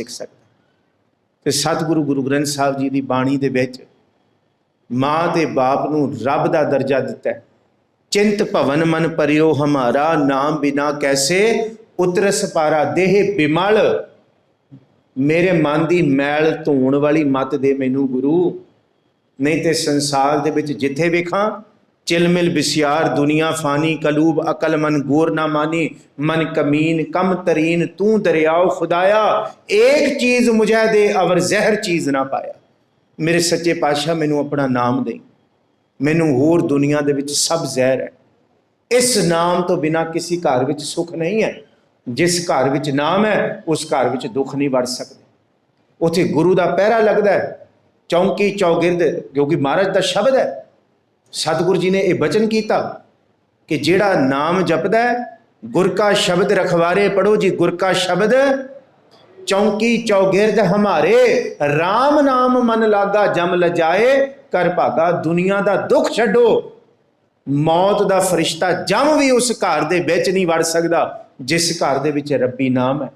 ਸਿੱਖ ਸਕਦਾ। ਤੇ ਸਤਿਗੁਰੂ ਗੁਰੂ ਗ੍ਰੰਥ ਸਾਹਿਬ ਜੀ ਦੀ ਬਾਣੀ ਦੇ ਵਿੱਚ ਮਾਂ ਤੇ ਬਾਪ ਨੂੰ ਰੱਬ ਦਾ ਦਰਜਾ ਦਿੱਤਾ ਹੈ। ਚਿੰਤ ਭਵਨ ਮਨ ਪਰਿਓ ਹਮਾਰਾ, ਨਾਮ ਬਿਨਾ ਕੈਸੇ ਉਤਰਸ ਪਾਰਾ। ਦੇਹ ਬਿਮਲ, ਮੇਰੇ ਮਨ ਦੀ ਮੈਲ ਧੋਣ ਵਾਲੀ ਮਤ ਦੇ ਮੈਨੂੰ ਗੁਰੂ। ਨਹੀਂ ਤੇ ਸੰਸਾਰ ਦੇ ਵਿੱਚ ਜਿੱਥੇ ਵੇਖਾਂ ਚਿਲਮਿਲ ਬਿਸਿਆਰ ਦੁਨੀਆ ਫਾਨੀ ਕਲੂਬ ਅਕਲ ਮਨ ਗੋਰ ਨਾ ਮਾਨੀ ਮਨ ਕਮੀਨ ਕਮ ਤਰੀਨ ਤੂੰ ਦਰਿਆਓ ਖੁਦਾਇਆ ਏਕ ਚੀਜ਼ ਮੁਝੇ ਦੇ ਅਵਰ ਜ਼ਹਿਰ ਚੀਜ਼ ਨਾ ਪਾਇਆ ਮੇਰੇ ਸੱਚੇ ਪਾਤਸ਼ਾਹ ਮੈਨੂੰ ਆਪਣਾ ਨਾਮ ਦੇ ਮੈਨੂੰ ਹੋਰ ਦੁਨੀਆ ਦੇ ਵਿੱਚ ਸਭ ਜ਼ਹਿਰ ਹੈ ਇਸ ਨਾਮ ਤੋਂ ਬਿਨਾ ਕਿਸੇ ਘਰ ਵਿੱਚ ਸੁੱਖ ਨਹੀਂ ਹੈ ਜਿਸ ਘਰ ਵਿੱਚ ਨਾਮ ਹੈ ਉਸ ਘਰ ਵਿੱਚ ਦੁੱਖ ਨਹੀਂ ਵੜ ਸਕਦੇ ਉਥੇ ਗੁਰੂ ਦਾ ਪਹਿਰਾ ਲੱਗਦਾ ਹੈ ਚੌਂਕੀ ਚੌਗਿਰਦ ਕਿਉਂਕਿ ਮਹਾਰਾਜ ਦਾ ਸ਼ਬਦ ਹੈ ਸਤਿਗੁਰੂ ਜੀ ਨੇ ਇਹ ਬਚਨ ਕੀਤਾ ਕਿ ਜਿਹੜਾ ਨਾਮ ਜਪਦਾ ਹੈ, ਗੁਰ ਕਾ ਸ਼ਬਦ ਰਖਵਾਰੇ ਪੜੋ ਜੀ, ਗੁਰ ਕਾ ਸ਼ਬਦ ਚੌਂਕੀ ਚੌਗਿਰਦ ਹਮਾਰੇ RAM ਨਾਮ ਮਨ ਲਾਗਾ, ਜਮ ਲਜਾਏ ਕਰ ਭਾਗਾ ਦੁਨੀਆ ਦਾ ਦੁੱਖ ਛੱਡੋ। ਮੌਤ ਦਾ ਫਰਿਸ਼ਤਾ ਜਮ ਵੀ ਉਸ ਘਰ ਦੇ ਵਿੱਚ ਨਹੀਂ ਵੜ ਸਕਦਾ, ਜਿਸ ਘਰ ਦੇ ਵਿੱਚ ਰੱਬੀ ਨਾਮ ਹੈ।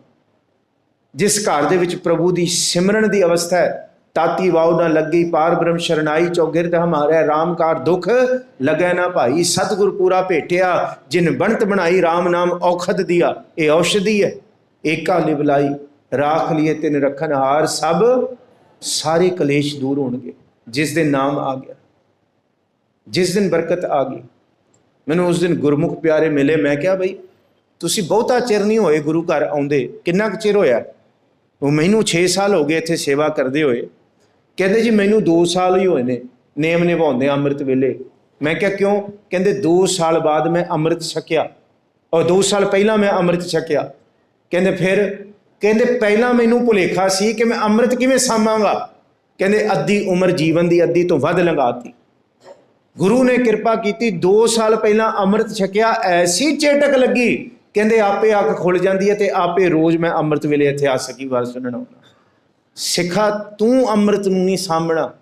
ਜਿਸ ਘਰ ਦੇ ਵਿੱਚ ਪ੍ਰਭੂ ਦੀ ਸਿਮਰਨ ਦੀ ਅਵਸਥਾ ਹੈ ਤਾਤੀ ਵਾਉ ਨਾ ਲੱਗੀ, ਪਾਰ ਬ੍ਰਹਮ ਸ਼ਰਨਾਈ ਚੌਗਿਰਦ ਹਮਾਰੇ ਰਾਮਕਾਰ ਦੁਖ ਲਗੈ ਨਾ ਭਾਈ। ਸਤਿਗੁਰ ਪੂਰਾ ਭੇਟਿਆ, ਜਿਨ ਬਣਤ ਬਣਾਈ RAM ਨਾਮ ਔਖਦ ਦਿਆ। ਇਹ ਔਸ਼ਧੀ ਹੈ, ਏਕਾ ਲਿਵਲਾਈ ਰਾਖ ਲਿਏ ਤਿਨ ਰਖਨ ਹਾਰ, ਸਭ ਸਾਰੇ ਕਲੇਸ਼ ਦੂਰ ਹੋਣਗੇ। ਜਿਸ ਦਿਨ ਨਾਮ ਆ ਗਿਆ, ਜਿਸ ਦਿਨ ਬਰਕਤ ਆ ਗਈ, ਮੈਨੂੰ ਉਸ ਦਿਨ ਗੁਰਮੁਖ ਪਿਆਰੇ ਮਿਲੇ। ਮੈਂ ਕਿਹਾ, ਬਈ, ਤੁਸੀਂ ਬਹੁਤਾ ਚਿਰ ਨਹੀਂ ਹੋਏ ਗੁਰੂ ਘਰ ਆਉਂਦੇ, ਕਿੰਨਾ ਕੁ ਚਿਰ ਹੋਇਆ? ਉਹ, ਮੈਨੂੰ 6 ਸਾਲ ਹੋ ਗਏ ਇੱਥੇ ਸੇਵਾ ਕਰਦੇ ਹੋਏ। ਕਹਿੰਦੇ ਜੀ ਮੈਨੂੰ 2 ਸਾਲ ਹੀ ਹੋਏ ਨੇ, ਨੇਮ ਨਿਭਾਉਂਦੇ ਅੰਮ੍ਰਿਤ ਵੇਲੇ। ਮੈਂ ਕਿਹਾ ਕਿਉਂ? ਕਹਿੰਦੇ 2 ਸਾਲ ਬਾਅਦ ਮੈਂ ਅੰਮ੍ਰਿਤ ਛਕਿਆ। ਔਰ 2 ਸਾਲ ਪਹਿਲਾਂ ਮੈਂ ਅੰਮ੍ਰਿਤ ਛਕਿਆ। ਕਹਿੰਦੇ ਫਿਰ, ਕਹਿੰਦੇ ਪਹਿਲਾਂ ਮੈਨੂੰ ਭੁਲੇਖਾ ਸੀ ਕਿ ਮੈਂ ਅੰਮ੍ਰਿਤ ਕਿਵੇਂ ਸਾਮਾਂਗਾ ਕਹਿੰਦੇ ਅੱਧੀ ਉਮਰ ਜੀਵਨ ਦੀ ਅੱਧੀ ਤੋਂ ਵੱਧ ਲੰਘਾਤੀ। ਗੁਰੂ ਨੇ ਕਿਰਪਾ ਕੀਤੀ 2 ਸਾਲ ਪਹਿਲਾਂ ਅੰਮ੍ਰਿਤ ਛਕਿਆ, ਐਸੀ ਚੇਟਕ ਲੱਗੀ। ਕਹਿੰਦੇ ਆਪੇ ਅੱਖ ਖੁੱਲ ਜਾਂਦੀ ਹੈ ਤੇ ਆਪੇ ਰੋਜ਼ ਮੈਂ ਅੰਮ੍ਰਿਤ ਵੇਲੇ ਇੱਥੇ ਆ ਸਕੀ, ਵਾਰ ਸੁਣਨ ਆਉਣਾ ਸਿੱਖਾ ਤੂੰ ਅੰਮ੍ਰਿਤ ਨੂੰ ਨਹੀਂ ਸਾਂਭਣਾ,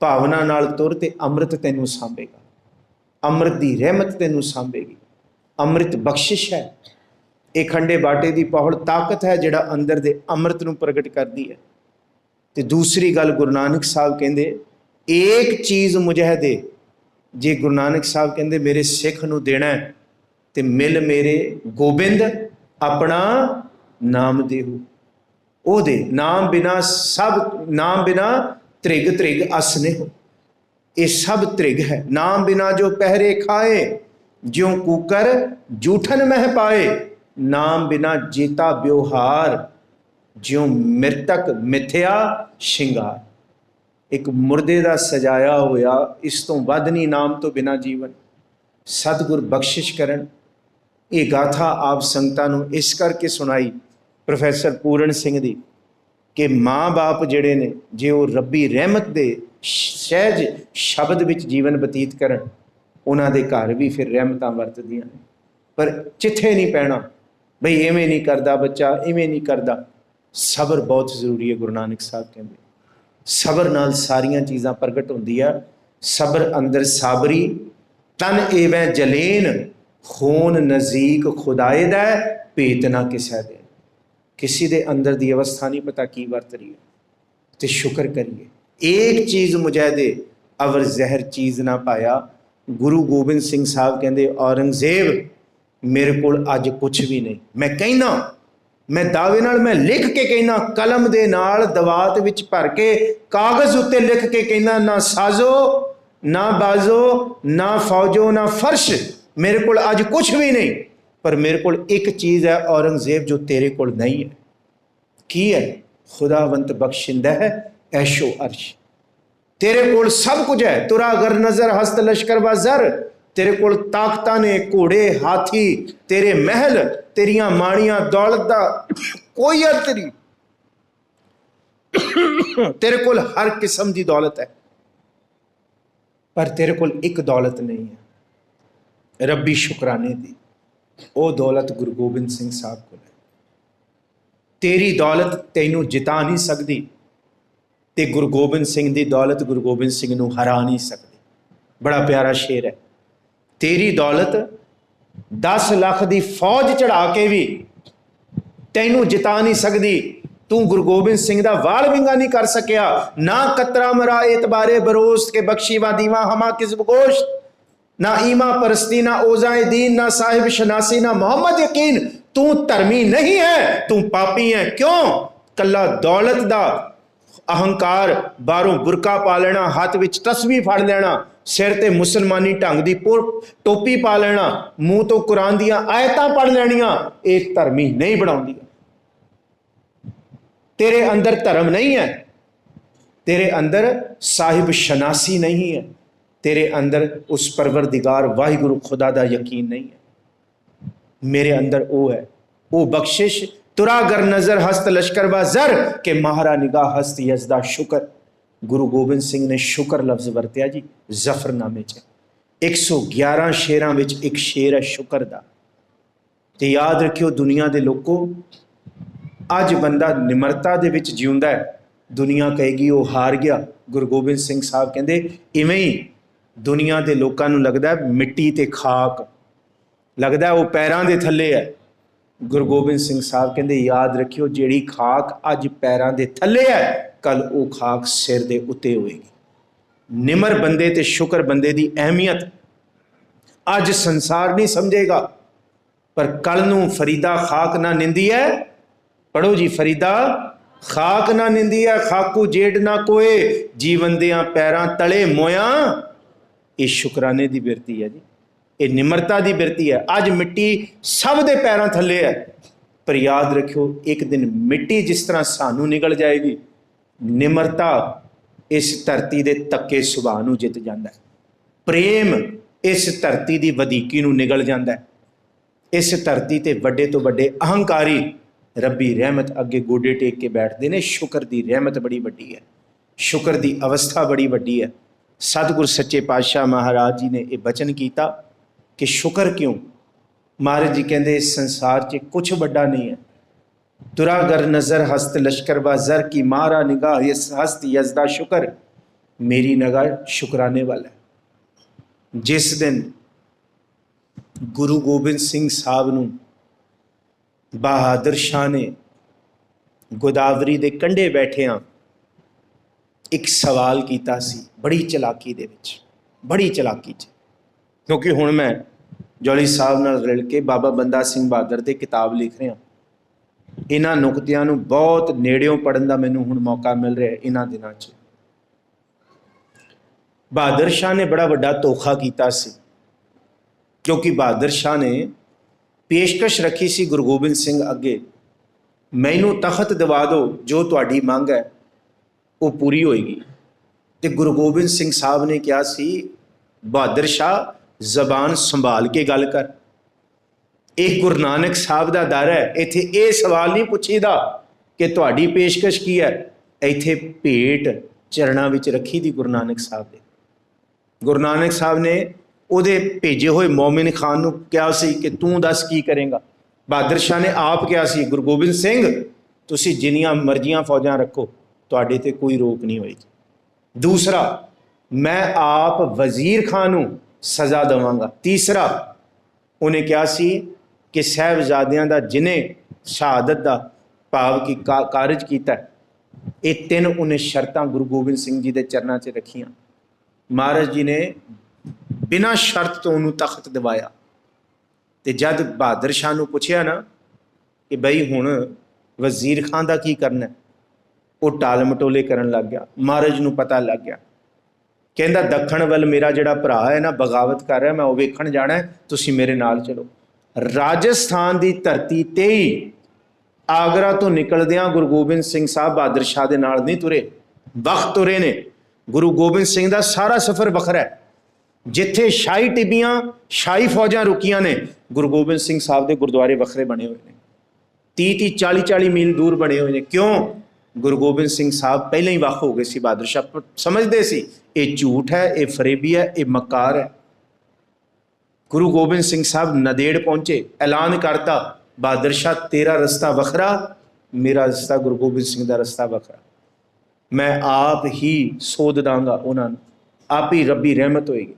ਭਾਵਨਾ ਨਾਲ ਤੁਰ ਤੇ ਅੰਮ੍ਰਿਤ ਤੈਨੂੰ ਸਾਂਭੇਗਾ। ਅੰਮ੍ਰਿਤ ਦੀ ਰਹਿਮਤ ਤੈਨੂੰ ਸਾਂਭੇਗੀ। ਅੰਮ੍ਰਿਤ ਬਖਸ਼ਿਸ਼ ਹੈ। ਇਹ ਖੰਡੇ ਬਾਟੇ ਦੀ ਪਹੁਲ ਤਾਕਤ ਹੈ ਜਿਹੜਾ ਅੰਦਰ ਦੇ ਅੰਮ੍ਰਿਤ ਨੂੰ ਪ੍ਰਗਟ ਕਰਦੀ ਹੈ। ਤੇ ਦੂਸਰੀ ਗੱਲ ਗੁਰੂ ਨਾਨਕ ਸਾਹਿਬ ਕਹਿੰਦੇ, ਏਕ ਚੀਜ਼ ਮੁਝੇ ਦੇ, ਜੇ ਗੁਰੂ ਨਾਨਕ ਸਾਹਿਬ ਕਹਿੰਦੇ, ਮੇਰੇ ਸਿੱਖ ਨੂੰ ਦੇਣਾ ਹੈ, ਤੇ ਮਿਲ ਮੇਰੇ ਗੋਬਿੰਦ ਆਪਣਾ ਨਾਮ ਦੇਹੂ। ਉਹਦੇ ਨਾਮ ਬਿਨਾ ਸਭ, ਨਾਮ ਬਿਨਾ ਤ੍ਰਿਗ ਤ੍ਰਿਗ ਅਸਨੇ ਹੋ। ਇਹ ਸਭ ਤ੍ਰਿਗ ਹੈ। ਨਾਮ ਬਿਨਾ ਜੋ ਪਹਿਰੇ ਖਾਏ, ਜਿਉ ਕੂਕਰ ਜੂਠਨ ਮਹਿ ਪਾਏ, ਨਾਮ ਬਿਨਾ ਜੀਤਾ ਵਿਵਹਾਰ ਜਿਉ ਮਿਰਤਕ ਮਿਥਿਆ ਸ਼ਿੰਗਾਰ। ਇੱਕ ਮੁਰਦੇ ਦਾ ਸਜਾਇਆ ਹੋਇਆ, ਇਸ ਤੋਂ ਵੱਧ ਨਹੀਂ ਨਾਮ ਤੋਂ ਬਿਨਾ ਜੀਵਨ। ਸਤਿਗੁਰ ਬਖਸ਼ਿਸ਼ ਕਰਨ। ਇਹ ਗਾਥਾ ਆਪ ਸੰਗਤਾਂ ਨੂੰ ਇਸ ਕਰਕੇ ਸੁਣਾਈ ਪ੍ਰੋਫੈਸਰ ਪੂਰਨ ਸਿੰਘ ਦੀ ਕਿ ਮਾਂ-ਬਾਪ ਜਿਹੜੇ ਨੇ, ਜੇ ਉਹ ਰੱਬੀ ਰਹਿਮਤ ਦੇ ਸਹਿਜ ਸ਼ਬਦ ਵਿੱਚ ਜੀਵਨ ਬਤੀਤ ਕਰਨ, ਉਹਨਾਂ ਦੇ ਘਰ ਵੀ ਫਿਰ ਰਹਿਮਤਾਂ ਵਰਤਦੀਆਂ ਨੇ। ਪਰ ਚਿੱਥੇ ਨਹੀਂ ਪੈਣਾ, ਬਈ ਐਵੇਂ ਨਹੀਂ ਕਰਦਾ ਬੱਚਾ ਐਵੇਂ ਨਹੀਂ ਕਰਦਾ। ਸਬਰ ਬਹੁਤ ਜ਼ਰੂਰੀ ਹੈ, ਗੁਰੂ ਨਾਨਕ ਸਾਹਿਬ ਕਹਿੰਦੇ। ਸਬਰ ਨਾਲ ਸਾਰੀਆਂ ਚੀਜ਼ਾਂ ਪ੍ਰਗਟ ਹੁੰਦੀ ਆ ਸਬਰ ਅੰਦਰ ਸਾਬਰੀ, ਤਨ ਏਵੇਂ ਜਲੇਨ, ਖੂਨ ਨਜ਼ੀਕ ਖੁਦਾਏ ਦਾ ਭੇਤ ਨਾ ਕਿਸੈ ਦੇ। ਕਿਸੇ ਦੇ ਅੰਦਰ ਦੀ ਅਵਸਥਾ ਨਹੀਂ ਪਤਾ ਕੀ ਵਰਤ ਰਹੀ ਹੈ? ਤੇ ਸ਼ੁਕਰ ਕਰੀਏ। ਏਕ ਚੀਜ਼ ਮੁਝੇ ਦੇ ਅਵਰ ਜ਼ਹਿਰ ਚੀਜ਼ ਨਾ ਪਾਇਆ। ਗੁਰੂ ਗੋਬਿੰਦ ਸਿੰਘ ਸਾਹਿਬ ਕਹਿੰਦੇ, ਔਰੰਗਜ਼ੇਬ, ਮੇਰੇ ਕੋਲ ਅੱਜ ਕੁਝ ਵੀ ਨਹੀਂ। ਮੈਂ ਕਹਿੰਦਾ, ਮੈਂ ਦਾਅਵੇ ਨਾਲ ਮੈਂ ਲਿਖ ਕੇ ਕਹਿੰਦਾ, ਕਲਮ ਦੇ ਨਾਲ ਦਵਾਤ ਵਿੱਚ ਭਰ ਕੇ ਕਾਗਜ਼ ਉੱਤੇ ਲਿਖ ਕੇ ਕਹਿੰਦਾ, ਨਾ ਸਾਜ਼ੋ, ਨਾ ਬਾਜ਼ੋ, ਨਾ ਫੌਜੋ, ਨਾ ਫਰਸ਼, ਮੇਰੇ ਕੋਲ ਅੱਜ ਕੁਝ ਵੀ ਨਹੀਂ। ਪਰ ਮੇਰੇ ਕੋਲ ਇੱਕ ਚੀਜ਼ ਹੈ ਔਰੰਗਜ਼ੇਬ ਜੋ ਤੇਰੇ ਕੋਲ ਨਹੀਂ ਹੈ ਕੀ ਹੈ ਖੁਦਾਵੰਤ ਬਖਸ਼ਿੰਦਾ ਹੈ ਐਸ਼ੋ ਅਰਸ਼ ਤੇਰੇ ਕੋਲ ਸਭ ਕੁਝ ਹੈ ਤੁਰਾ ਗਰ ਨਜ਼ਰ ਹਸਤ ਲਸ਼ਕਰ ਬਾਜ਼ਰ ਤੇਰੇ ਕੋਲ ਤਾਕਤਾਂ ਨੇ ਘੋੜੇ ਹਾਥੀ ਤੇਰੇ ਮਹਿਲ ਤੇਰੀਆਂ ਮਾਣੀਆਂ ਦੌਲਤ ਦਾ ਕੋਈ ਅੰਤ ਨਹੀਂ ਤੇਰੇ ਕੋਲ ਹਰ ਕਿਸਮ ਦੀ ਦੌਲਤ ਹੈ ਪਰ ਤੇਰੇ ਕੋਲ ਇੱਕ ਦੌਲਤ ਨਹੀਂ ਹੈ ਰੱਬੀ ਸ਼ੁਕਰਾਨੇ ਦੀ ਉਹ ਦੌਲਤ ਗੁਰੂ ਗੋਬਿੰਦ ਸਿੰਘ ਸਾਹਿਬ ਕੋਲ ਹੈ। ਤੇਰੀ ਦੌਲਤ ਤੈਨੂੰ ਜਿਤਾ ਨਹੀਂ ਸਕਦੀ ਤੇ ਗੁਰੂ ਗੋਬਿੰਦ ਸਿੰਘ ਦੀ ਦੌਲਤ ਗੁਰੂ ਗੋਬਿੰਦ ਸਿੰਘ ਨੂੰ ਹਰਾ ਨਹੀਂ ਸਕਦੀ। ਬੜਾ ਪਿਆਰਾ ਸ਼ੇਰ ਹੈ। ਤੇਰੀ ਦੌਲਤ 10 ਲੱਖ ਦੀ ਫੌਜ ਚੜਾ ਕੇ ਵੀ ਤੈਨੂੰ ਜਿਤਾ ਨਹੀਂ ਸਕਦੀ। ਤੂੰ ਗੁਰੂ ਗੋਬਿੰਦ ਸਿੰਘ ਦਾ ਵਾਲ ਵਿੰਗਾ ਨਹੀਂ ਕਰ ਸਕਿਆ। ਨਾ ਕਤਰਾ ਮਰਾ ਇਤਬਾਰੇ ਬਰੋਸ ਕੇ ਬਖਸ਼ੀਵਾ ਦੀਵਾ ਹਮਾ ਕਿਸ ਬਗੋਸ਼ ਨਾ ਈਮਾ ਪਰਸਤੀ, ਨਾ ਔਜ਼ਾਏ ਦੀਨ, ਨਾ ਸਾਹਿਬ ਸ਼ਨਾਸੀ, ਨਾ ਮੁਹੰਮਦ ਯਕੀਨ। ਤੂੰ ਧਰਮੀ ਨਹੀਂ ਹੈ, ਤੂੰ ਪਾਪੀ ਹੈ। ਕਿਉਂ? ਕੱਲਾ ਦੌਲਤ ਦਾ ਅਹੰਕਾਰ ਬਾਹਰੋਂ ਬੁਰਕਾ ਪਾ ਲੈਣਾ, ਹੱਥ ਵਿੱਚ ਤਸਵੀਰ ਫੜ ਲੈਣਾ, ਸਿਰ ਤੇ ਮੁਸਲਮਾਨੀ ਢੰਗ ਦੀ ਪੁਰ ਟੋਪੀ ਪਾ ਲੈਣਾ, ਮੂੰਹ ਤੋਂ ਕੁਰਾਨ ਦੀਆਂ ਆਇਤਾਂ ਪੜ ਲੈਣੀਆਂ, ਇਹ ਧਰਮੀ ਨਹੀਂ ਬਣਾਉਂਦੀ। ਤੇਰੇ ਅੰਦਰ ਧਰਮ ਨਹੀਂ ਹੈ, ਤੇਰੇ ਅੰਦਰ ਸਾਹਿਬ ਸ਼ਨਾਸੀ ਨਹੀਂ ਹੈ। ਤੇਰੇ ਅੰਦਰ ਉਸ ਪਰਵਰਦਿਗਾਰ ਵਾਹਿਗੁਰੂ ਖੁਦਾ ਦਾ ਯਕੀਨ ਨਹੀਂ ਹੈ। ਮੇਰੇ ਅੰਦਰ ਉਹ ਹੈ। ਉਹ ਬਖਸ਼ਿਸ਼, ਤੁਰਾਗਰ ਨਜ਼ਰ, ਹਸਤ ਲਸ਼ਕਰਬਾ ਜ਼ਰ ਕੇ ਮਹਾਰਾ ਨਿਗਾਹ ਹਸਤ ਯਜ਼ਦਾ ਸ਼ੁਕਰ। ਗੁਰੂ ਗੋਬਿੰਦ ਸਿੰਘ ਨੇ ਸ਼ੁਕਰ ਲਫ਼ਜ਼ ਵਰਤਿਆ ਜੀ, ਜ਼ਫਰਨਾਮੇ 'ਚ। 111 ਸ਼ੇਰਾਂ ਵਿੱਚ ਇੱਕ ਸ਼ੇਰ ਹੈ ਸ਼ੁਕਰ ਦਾ। ਤੇ ਯਾਦ ਰੱਖਿਓ ਦੁਨੀਆ ਦੇ ਲੋਕੋ, ਅੱਜ ਬੰਦਾ ਨਿਮਰਤਾ ਦੇ ਵਿੱਚ ਜਿਉਂਦਾ ਹੈ। ਦੁਨੀਆ ਕਹੇਗੀ, ਉਹ ਹਾਰ ਗਿਆ। ਗੁਰੂ ਗੋਬਿੰਦ ਸਿੰਘ ਸਾਹਿਬ ਕਹਿੰਦੇ, ਇਵੇਂ ਹੀ ਦੁਨੀਆ ਦੇ ਲੋਕਾਂ ਨੂੰ ਲੱਗਦਾ ਹੈ ਮਿੱਟੀ ਤੇ ਖਾਕ। ਲੱਗਦਾ ਉਹ ਪੈਰਾਂ ਦੇ ਥੱਲੇ ਹੈ। ਗੁਰੂ ਗੋਬਿੰਦ ਸਿੰਘ ਸਾਹਿਬ ਕਹਿੰਦੇ, ਯਾਦ ਰੱਖਿਓ, ਜਿਹੜੀ ਖਾਕ ਅੱਜ ਪੈਰਾਂ ਦੇ ਥੱਲੇ ਹੈ ਕੱਲ ਉਹ ਖਾਕ ਸਿਰ ਦੇ ਉੱਤੇ ਹੋਏਗੀ। ਨਿਮਰ ਬੰਦੇ ਤੇ ਸ਼ੁਕਰ ਬੰਦੇ ਦੀ ਅਹਿਮੀਅਤ ਅੱਜ ਸੰਸਾਰ ਨਹੀਂ ਸਮਝੇਗਾ। ਪਰ ਕੱਲ ਨੂੰ ਫਰੀਦਾ ਖਾਕ ਨਾ ਨਿੰਦੀ ਹੈ। ਪੜੋ ਜੀ, ਫਰੀਦਾ ਖਾਕ ਨਾ ਨਿੰਦੀ ਹੈ। ਖਾਕੂ ਜੇਡ ਨਾ ਕੋਏ। ਜੀਵਨ ਦਿਆਂ ਪੈਰਾਂ ਤਲੇ ਮੋਇਆ। ਇਹ ਸ਼ੁਕਰਾਨੇ ਦੀ ਬਿਰਤੀ ਹੈ ਜੀ। ਇਹ ਨਿਮਰਤਾ ਦੀ ਬਿਰਤੀ ਹੈ। ਅੱਜ ਮਿੱਟੀ ਸਭ ਦੇ ਪੈਰਾਂ ਥੱਲੇ ਹੈ। ਪਰ ਯਾਦ ਰੱਖਿਓ, ਇੱਕ ਦਿਨ ਮਿੱਟੀ ਜਿਸ ਤਰ੍ਹਾਂ ਸਾਨੂੰ ਨਿਕਲ ਜਾਏਗੀ, ਨਿਮਰਤਾ ਇਸ ਧਰਤੀ ਦੇ ਤੱਕੇ ਸੁਭਾਅ ਨੂੰ ਜਿੱਤ ਜਾਂਦਾ ਹੈ। ਪ੍ਰੇਮ ਇਸ ਧਰਤੀ ਦੀ ਵਧੀਕੀ ਨੂੰ ਨਿਗਲ ਜਾਂਦਾ ਹੈ। ਇਸ ਧਰਤੀ ਤੇ ਵੱਡੇ ਤੋਂ ਵੱਡੇ ਅਹੰਕਾਰੀ ਰੱਬੀ ਰਹਿਮਤ ਅੱਗੇ ਗੋਡੇ ਟੇਕ ਕੇ ਬੈਠਦੇ ਨੇ। ਸ਼ੁਕਰ ਦੀ ਰਹਿਮਤ ਬੜੀ ਵੱਡੀ ਹੈ। ਸ਼ੁਕਰ ਦੀ ਅਵਸਥਾ ਬੜੀ ਵੱਡੀ ਹੈ। ਸਤਿਗੁਰ ਸੱਚੇ ਪਾਤਸ਼ਾਹ ਮਹਾਰਾਜ ਜੀ ਨੇ ਇਹ ਬਚਨ ਕੀਤਾ ਕਿ ਸ਼ੁਕਰ ਕਿਉਂ? ਮਹਾਰਾਜ ਜੀ ਕਹਿੰਦੇ ਇਸ ਸੰਸਾਰ 'ਚ ਕੁਝ ਵੱਡਾ ਨਹੀਂ ਹੈ। ਤੁਰਾ ਗਰ ਨਜ਼ਰ ਹਸਤ ਲਸ਼ਕਰਬਾ ਜ਼ਰ ਕੀ ਮਾਰਾ ਨਿਗਾਹ, ਇਸ ਹਸਤ ਯਜ਼ਦਾ ਸ਼ੁਕਰ। ਮੇਰੀ ਨਿਗਾਹ ਸ਼ੁਕਰਾਨੇ ਵਾਲਾ ਹੈ। ਜਿਸ ਦਿਨ ਗੁਰੂ ਗੋਬਿੰਦ ਸਿੰਘ ਸਾਹਿਬ ਨੂੰ ਬਹਾਦਰ ਸ਼ਾਹ ਨੇ ਗੋਦਾਵਰੀ ਦੇ ਕੰਢੇ ਬੈਠਿਆਂ ਇੱਕ ਸਵਾਲ ਕੀਤਾ ਸੀ ਬੜੀ ਚਲਾਕੀ ਦੇ ਵਿੱਚ, ਬੜੀ ਚਲਾਕੀ 'ਚ। ਕਿਉਂਕਿ ਹੁਣ ਮੈਂ ਜੋਲੀ ਸਾਹਿਬ ਨਾਲ ਰਲ ਕੇ ਬਾਬਾ ਬੰਦਾ ਸਿੰਘ ਬਹਾਦਰ ਤੇ ਕਿਤਾਬ ਲਿਖ ਰਿਹਾ ਇਹਨਾਂ ਨੁਕਤਿਆਂ ਨੂੰ ਬਹੁਤ ਨੇੜਿਓਂ ਪੜਨ ਦਾ ਮੈਨੂੰ ਹੁਣ ਮੌਕਾ ਮਿਲ ਰਿਹਾ ਹੈ ਇਹਨਾਂ ਦਿਨਾਂ 'ਚ। ਬਹਾਦਰ ਸ਼ਾਹ ਨੇ ਬੜਾ ਵੱਡਾ ਧੋਖਾ ਕੀਤਾ ਸੀ। ਕਿਉਂਕਿ ਬਹਾਦਰ ਸ਼ਾਹ ਨੇ ਪੇਸ਼ਕਸ਼ ਰੱਖੀ ਸੀ ਗੁਰੂ ਗੋਬਿੰਦ ਸਿੰਘ ਅੱਗੇ। ਮੈਨੂੰ ਤਖਤ ਦਿਵਾ ਦਿਓ, ਜੋ ਤੁਹਾਡੀ ਮੰਗ ਹੈ। ਉਹ ਪੂਰੀ ਹੋਏਗੀ। ਤੇ ਗੁਰੂ ਗੋਬਿੰਦ ਸਿੰਘ ਸਾਹਿਬ ਨੇ ਕਿਹਾ ਸੀ, ਬਹਾਦਰ ਸ਼ਾਹ, ਜ਼ਬਾਨ ਸੰਭਾਲ ਕੇ ਗੱਲ ਕਰ। ਇਹ ਗੁਰੂ ਨਾਨਕ ਸਾਹਿਬ ਦਾ ਦਰ ਹੈ। ਇੱਥੇ ਇਹ ਸਵਾਲ ਨਹੀਂ ਪੁੱਛੀਦਾ ਕਿ ਤੁਹਾਡੀ ਪੇਸ਼ਕਸ਼ ਕੀ ਹੈ। ਇੱਥੇ ਭੇਟ ਚਰਣਾ ਵਿੱਚ ਰੱਖੀ ਦੀ ਗੁਰੂ ਨਾਨਕ ਸਾਹਿਬ ਦੇ ਗੁਰੂ ਨਾਨਕ ਸਾਹਿਬ ਨੇ ਉਹਦੇ ਭੇਜੇ ਹੋਏ ਮੌਮਿਨ ਖਾਨ ਨੂੰ ਕਿਹਾ ਸੀ ਕਿ ਤੂੰ ਦੱਸ ਕੀ ਕਰੇਗਾ। ਬਹਾਦਰ ਸ਼ਾਹ ਨੇ ਆਪ ਕਿਹਾ ਸੀ, ਗੁਰੂ ਗੋਬਿੰਦ ਸਿੰਘ, ਤੁਸੀਂ ਜਿੰਨੀਆਂ ਮਰਜ਼ੀਆਂ ਫੌਜਾਂ ਰੱਖੋ। ਤੁਹਾਡੇ ਤੇ ਕੋਈ ਰੋਕ ਨਹੀਂ ਹੋਏਗੀ। ਦੂਸਰਾ, ਮੈਂ ਆਪ ਵਜ਼ੀਰ ਖਾਨ ਨੂੰ ਸਜ਼ਾ ਦਵਾਂਗਾ। ਤੀਸਰਾ, ਉਹਨੇ ਕਿਹਾ ਸੀ ਕਿ ਸਹਿਬਜ਼ਾਦਿਆਂ ਦਾ ਜਿਨੇ ਸ਼ਹਾਦਤ ਦਾ ਭਾਵ ਕੀ ਕਾ- ਕਾਰਜ ਕੀਤਾ ਇਹ ਤਿੰਨ ਉਹਨੇ ਸ਼ਰਤਾਂ ਗੁਰੂ ਗੋਬਿੰਦ ਸਿੰਘ ਜੀ ਦੇ ਚਰਨਾਂ 'ਚ ਰੱਖੀਆਂ। ਮਹਾਰਾਜ ਜੀ ਨੇ ਬਿਨਾਂ ਸ਼ਰਤ ਤੋਂ ਉਹਨੂੰ ਤਖਤ ਦਿਵਾਇਆ। ਤੇ ਜਦ ਬਹਾਦਰ ਸ਼ਾਹ ਨੂੰ ਪੁੱਛਿਆ ਨਾ ਕਿ ਬਈ ਹੁਣ ਵਜ਼ੀਰ ਖਾਨ ਦਾ ਕੀ ਕਰਨਾ ਹੈ? ਉਹ ਟਾਲ ਮਟੋਲੇ ਕਰਨ ਲੱਗ ਗਿਆ, ਮਹਾਰਾਜ ਨੂੰ ਪਤਾ ਲੱਗ ਗਿਆ। ਕਹਿੰਦਾ, ਦੱਖਣ ਵੱਲ ਮੇਰਾ ਜਿਹੜਾ ਭਰਾ ਹੈ ਨਾ, ਬਗਾਵਤ ਕਰ ਰਿਹਾ, ਮੈਂ ਉਹ ਵੇਖਣ ਜਾਣਾ ਤੁਸੀਂ ਮੇਰੇ ਨਾਲ ਚਲੋ। ਰਾਜਸਥਾਨ ਦੀ ਧਰਤੀ ਤੇ ਹੀ ਆਗਰਾ ਤੋਂ ਨਿਕਲਦਿਆਂ ਗੁਰੂ ਗੋਬਿੰਦ ਸਿੰਘ ਸਾਹਿਬ ਬਹਾਦਰ ਸ਼ਾਹ ਦੇ ਨਾਲ ਨਹੀਂ ਤੁਰੇ। ਵਕਤ ਤੁਰੇ ਨੇ। ਗੁਰੂ ਗੋਬਿੰਦ ਸਿੰਘ ਦਾ ਸਾਰਾ ਸਫ਼ਰ ਵੱਖਰਾ ਹੈ। ਜਿੱਥੇ ਸ਼ਾਹੀ ਟਿੱਬੀਆਂ, ਸ਼ਾਹੀ ਫੌਜਾਂ ਰੁਕੀਆਂ ਨੇ, ਗੁਰੂ ਗੋਬਿੰਦ ਸਿੰਘ ਸਾਹਿਬ ਦੇ ਗੁਰਦੁਆਰੇ ਵੱਖਰੇ ਬਣੇ ਹੋਏ ਨੇ। 30 30 40 40 ਮੀਲ ਦੂਰ ਬਣੇ ਹੋਏ ਨੇ। ਕਿਉਂ? ਗੁਰੂ ਗੋਬਿੰਦ ਸਿੰਘ ਸਾਹਿਬ ਪਹਿਲਾਂ ਹੀ ਵੱਖ ਹੋ ਗਏ ਸੀ ਬਹਾਦਰ ਸ਼ਾਹ ਸਮਝਦੇ ਸੀ, ਇਹ ਝੂਠ ਹੈ, ਇਹ ਫਰੇਬੀ ਹੈ, ਇਹ ਮਕਾਰ ਹੈ। ਗੁਰੂ ਗੋਬਿੰਦ ਸਿੰਘ ਸਾਹਿਬ ਨਦੇੜ ਪਹੁੰਚੇ, ਐਲਾਨ ਕਰਤਾ ਬਹਾਦਰ ਸ਼ਾਹ ਤੇਰਾ ਰਸਤਾ ਵੱਖਰਾ, ਮੇਰਾ ਰਸਤਾ ਗੁਰੂ ਗੋਬਿੰਦ ਸਿੰਘ ਦਾ ਰਸਤਾ ਵੱਖਰਾ। ਮੈਂ ਆਪ ਹੀ ਸੋਧ ਦਾਂਗਾ ਉਹਨਾਂ ਨੂੰ, ਆਪ ਹੀ ਰੱਬੀ ਰਹਿਮਤ ਹੋਏਗੀ।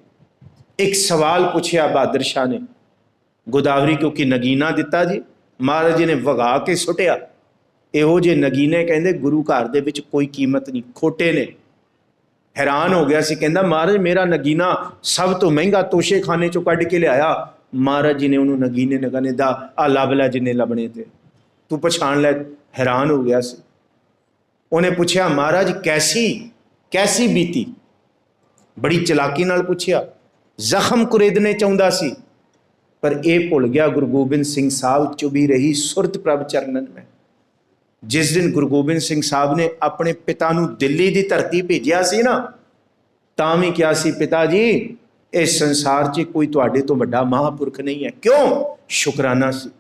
ਇੱਕ ਸਵਾਲ ਪੁੱਛਿਆ ਬਹਾਦਰ ਸ਼ਾਹ ਨੇ, ਗੋਦਾਵਰੀ ਕਿਉਂਕਿ ਨਗੀਨਾ ਦਿੱਤਾ ਜੀ, ਮਹਾਰਾਜ ਜੀ ਨੇ ਵਗਾ ਕੇ ਸੁੱਟਿਆ ਇਹੋ ਜੇ ਨਗੀਨੇ ਕਹਿੰਦੇ ਗੁਰੂ ਘਰ ਦੇ ਵਿੱਚ ਕੋਈ ਕੀਮਤ ਨਹੀਂ, ਖੋਟੇ ਨੇ। ਹੈਰਾਨ ਹੋ ਗਿਆ ਸੀ, ਕਹਿੰਦਾ, ਮਹਾਰਾਜ, ਮੇਰਾ ਨਗੀਨਾ ਸਭ ਤੋਂ ਮਹਿੰਗਾ ਤੋਸ਼ੇਖਾਨੇ ਚੋਂ ਕੱਢ ਕੇ ਲਿਆਇਆ। ਮਹਾਰਾਜ ਜੀ ਨੇ ਉਹਨੂੰ ਨਗੀਨੇ ਨਗਾਨੇ ਦਾ ਆ ਲੱਭ ਲੈ ਜਿੰਨੇ ਲੱਭਣੇ ਤੇ। ਤੂੰ ਪਛਾਣ ਲੈ। ਹੈਰਾਨ ਹੋ ਗਿਆ ਸੀ। ਉਹਨੇ ਪੁੱਛਿਆ, ਮਹਾਰਾਜ, ਕੈਸੀ ਕੈਸੀ ਬੀਤੀ? ਬੜੀ ਚਲਾਕੀ ਨਾਲ ਪੁੱਛਿਆ, ਜ਼ਖਮ ਕੁਰੇਦਨੇ ਚਾਹੁੰਦਾ ਸੀ। ਪਰ ਇਹ ਭੁੱਲ ਗਿਆ ਗੁਰੂ ਗੋਬਿੰਦ ਸਿੰਘ ਸਾਹਿਬ, ਚੁਬੀ ਰਹੀ ਸੁਰਤ ਪ੍ਰਭ ਚਰਨਨ ਮੈਂ। ਜਿਸ ਦਿਨ ਗੁਰੂ ਗੋਬਿੰਦ ਸਿੰਘ ਸਾਹਿਬ ਨੇ ਆਪਣੇ ਪਿਤਾ ਨੂੰ ਦਿੱਲੀ ਦੀ ਧਰਤੀ ਭੇਜਿਆ ਸੀ ਨਾ, ਤਾਂ ਵੀ ਕਿਹਾ ਸੀ, ਪਿਤਾ ਜੀ, ਇਸ ਸੰਸਾਰ 'ਚ ਕੋਈ ਤੁਹਾਡੇ ਤੋਂ ਵੱਡਾ ਮਹਾਪੁਰਖ ਨਹੀਂ ਹੈ। ਕਿਉਂ? ਸ਼ੁਕਰਾਨਾ ਸੀ।